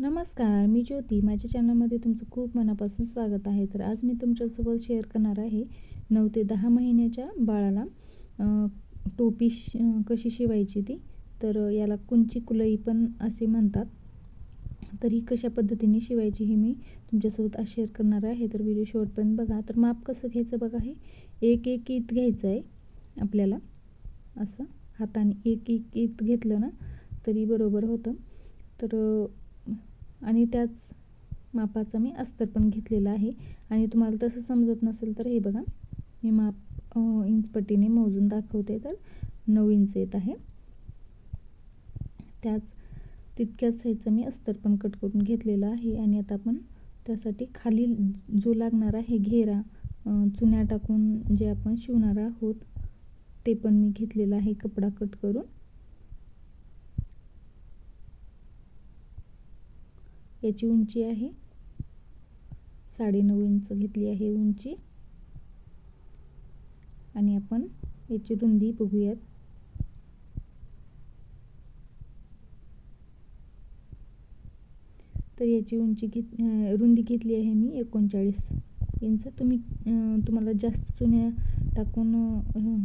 नमस्कार मी ज्योती. माझ्या चॅनलमध्ये तुमचं खूप मनापासून स्वागत आहे. तर आज मी तुमच्यासोबत शेअर करणार आहे नऊ ते दहा महिन्याच्या बाळाला टोपी श कशी शिवायची ती? तर याला कुंची कुलई पण असे म्हणतात. तर ही कशा पद्धतीने शिवायची ही मी तुमच्यासोबत आज शेअर करणार आहे. तर व्हिडिओ शेवटपर्यंत बघा. तर माप कसं घ्यायचं बघा हे. एक एक ईत घ्यायचं आहे आपल्याला. असं. हाताने एक एक ईत घेतलं ना तरी बरोबर होतं. तर आणि त्याच मापाचा मी अस्तर पण घेतलेला आहे. आणि तुम्हाला तसं समजत नसेल तर हे बघा मी माप इंचपटीने मोजून दाखवते तर नऊ इंच येत आहे. त्याच तितक्याच साईजचा मी अस्तर पण कट करून घेतलेलं आहे. आणि आता आपण त्यासाठी खाली जो लागणार आहे घेरा चुन्या टाकून जे आपण शिवणार आहोत ते पण मी घेतलेलं आहे कपडा कट करून. याची उंची आहे. साडेनऊ इंच घेतली आहे उंची. आणि आपण याची रुंदी बघूयात. तर याची उंची घेत रुंदी घेतली आहे मी एकोणचाळीस इंच. तुम्ही तुम्हाला जास्त चुन्या टाकून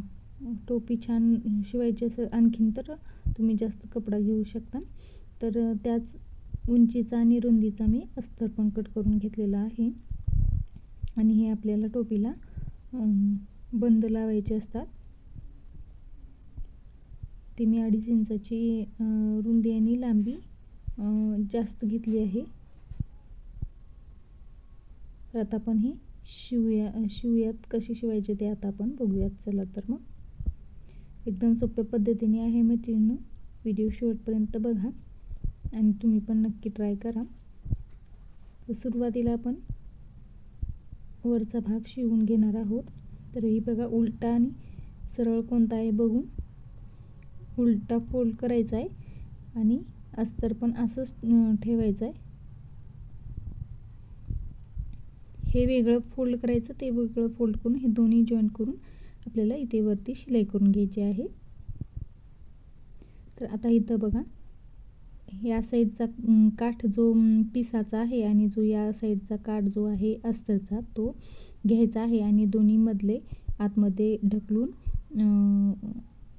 टोपी छान शिवायची असेल आणखीन तर तुम्ही जास्त कपडा घेऊ शकता. तर त्याच उंचीचा आणि रुंदीचा मी अस्तर पण कट करून घेतलेला आहे. आणि हे आपल्याला टोपीला बंद लावायचे असतात. ते मी अडीच इंचाची रुंदी आणि लांबी जास्त घेतली आहे. तर आता आपण हे शिवूया शिवूयात कशी शिवायचे ते आता आपण बघूयात. चला तर मग. एकदम सोप्या पद्धतीने आहे मैत्रिणी व्हिडिओ शेवटपर्यंत बघा. आणि तुम्ही पण नक्की ट्राय करा. तर सुरुवातीला आपण वरचा भाग शिवून घेणार आहोत. तर ही बघा उलटा आणि सरळ कोणता आहे बघून उलटा फोल्ड करायचा आहे. आणि अस्तर पण असंच ठेवायचं आहे. हे वेगळं फोल्ड करायचं ते वेगळं फोल्ड करून हे दोन्ही जॉईंट करून आपल्याला इथे वरती शिलाई करून घ्यायची आहे. तर आता इथं बघा. या साईडचा काठ जो पिसाचा आहे आणि जो या साईडचा काठ जो आहे अस्तरचा तो घ्यायचा आहे आणि दोन्हीमधले आतमध्ये ढकलून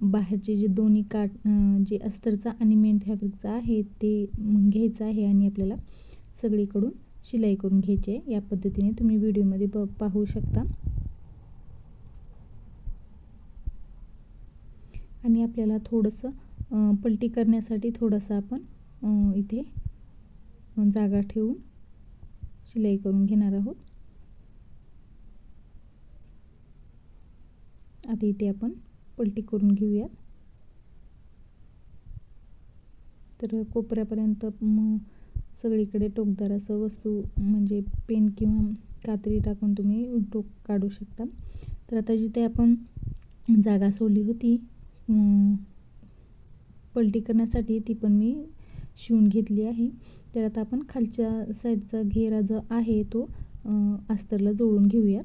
बाहेरचे जे दोन्ही काठ जे अस्तरचा आणि मेन फॅब्रिकचा आहे ते घ्यायचं आहे आणि आपल्याला सगळीकडून शिलाई करून घ्यायची आहे. या पद्धतीने तुम्ही व्हिडिओमध्ये ब पाहू शकता. आणि आपल्याला थोडंसं पलटी करण्यासाठी थोडंसं आपण इथे. जागा ठेवून शिलाई करून घेणार आहोत. आता इथे आपण पलटी करून घेऊयात. तर कोपऱ्यापर्यंत सगळीकडे टोकदार असं वस्तू म्हणजे पेन किंवा कात्री टाकून तुम्ही टोक काढू शकता. तर आता जिथे आपण जागा सोडली होती पलटी करण्यासाठी ती पण मी शिवून घेतली आहे. तर आता आपण खालच्या साईडचा घेरा जो आहे तो अस्तरला जोडून घेऊयात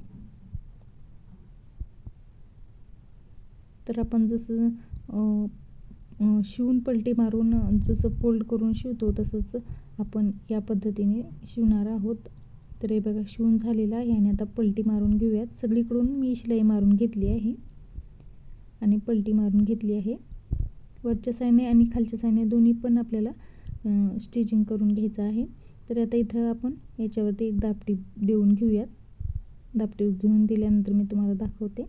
तर आपण जसं शिवून पलटी मारून जसं फोल्ड करून शिवतो तसंच आपण या पद्धतीने शिवणार आहोत. तर हे बघा शिवून झालेलं आहे आणि आता पलटी मारून घेऊयात. सगळीकडून मी शिलाई मारून घेतली आहे. आणि पलटी मारून घेतली आहे. वरच्या सायने आणि खालच्या सायने दोन्ही पण आपल्याला स्टिचिंग करून घ्यायचं आहे. तर आता इथं आपण याच्यावरती एक दापटी देऊन घेऊयात. दापटी घेऊन दिल्यानंतर मी तुम्हाला दाखवते.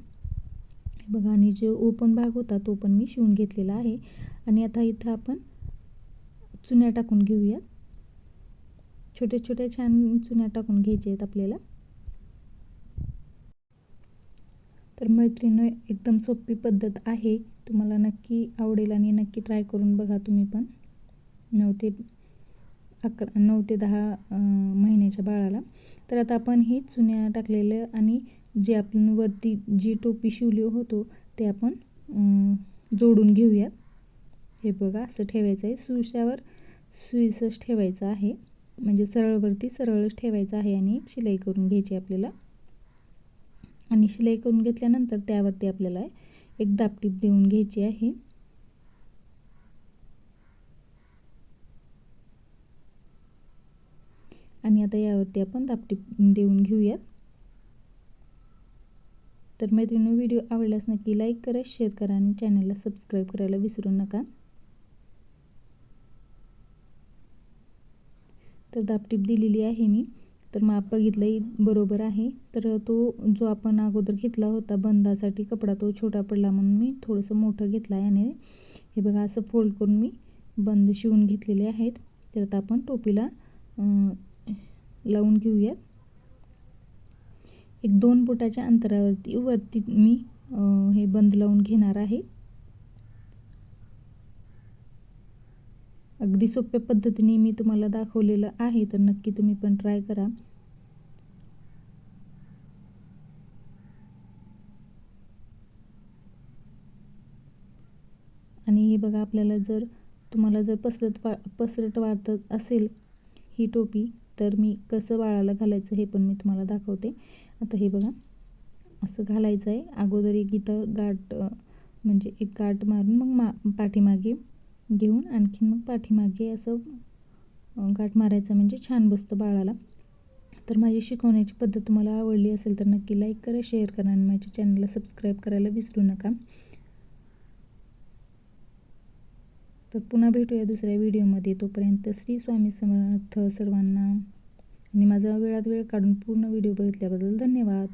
बघा आणि जो ओपन भाग होता तो पण मी शिवून घेतलेला आहे. आणि आता इथं आपण चुन्या टाकून घेऊयात. छोट्या छोट्या छान चुन्या टाकून घ्यायच्या आहेत आपल्याला. तर मैत्रिणी एकदम सोपी पद्धत आहे. तुम्हाला नक्की आवडेल आणि नक्की ट्राय करून बघा तुम्ही पण. नऊ ते अकरा नऊ ते दहा महिन्याच्या बाळाला. तर आता आपण हे चुन्या टाकलेलं आणि जे आपण वरती जी टोपी शिवली होतो ते आपण जोडून घेऊयात हे बघा असं ठेवायचं आहे. सुशावर सुईसच ठेवायचं आहे. म्हणजे सरळवरती सरळच ठेवायचं आहे आणि शिलाई करून घ्यायची आपल्याला. आणि शिलाई करून घेतल्यानंतर त्यावरती आपल्याला एक दापटीप देऊन घ्यायची आहे. आणि आता यावरती आपण दापटी देऊन घेऊयात. तर मैत्रिणी व्हिडिओ आवडल्यास नक्की लाईक करा शेअर करा आणि चॅनलला सबस्क्राईब करायला विसरू नका. तर दापटीप दिलेली आहे मी. तर माप बघितलंही बरोबर आहे. तर तो जो आपण अगोदर घेतला होता बंदासाठी कपडा तो छोटा पडला म्हणून मी थोडंसं मोठं घेतलं आहे हे बघा असं फोल्ड करून मी बंद शिवून घेतलेले आहेत. तर आता आपण टोपीला लावून घेऊयात. एक दोन फुटाच्या अंतरावरती वरती मी हे बंद लावून घेणार आहे. अगदी सोप्या पद्धतीने मी तुम्हाला दाखवलेलं आहे तर नक्की तुम्ही पण ट्राय करा. आणि हे बघा आपल्याला जर तुम्हाला जर पसरत वा पसरट वाटत असेल ही टोपी तर मी कसं बाळाला घालायचं हे पण मी तुम्हाला दाखवते. आता हे बघा असं घालायचं आहे. अगोदर एक इथं गाठ म्हणजे एक गाठ मारून मग मा पाठीमागे घेऊन आणखीन मग पाठीमागे असं गाठ मारायचं म्हणजे छान बसतं बाळाला. तर माझी शिकवण्याची पद्धत तुम्हाला आवडली असेल तर नक्की लाईक करा शेअर करा आणि माझ्या चॅनलला सबस्क्राईब करायला विसरू नका. तर पुन्हा भेटूया दुसऱ्या व्हिडिओमध्ये. तोपर्यंत श्री स्वामी समर्थ सर्वांना आणि माझा वेळात वेळ काढून पूर्ण व्हिडिओ बघितल्याबद्दल धन्यवाद.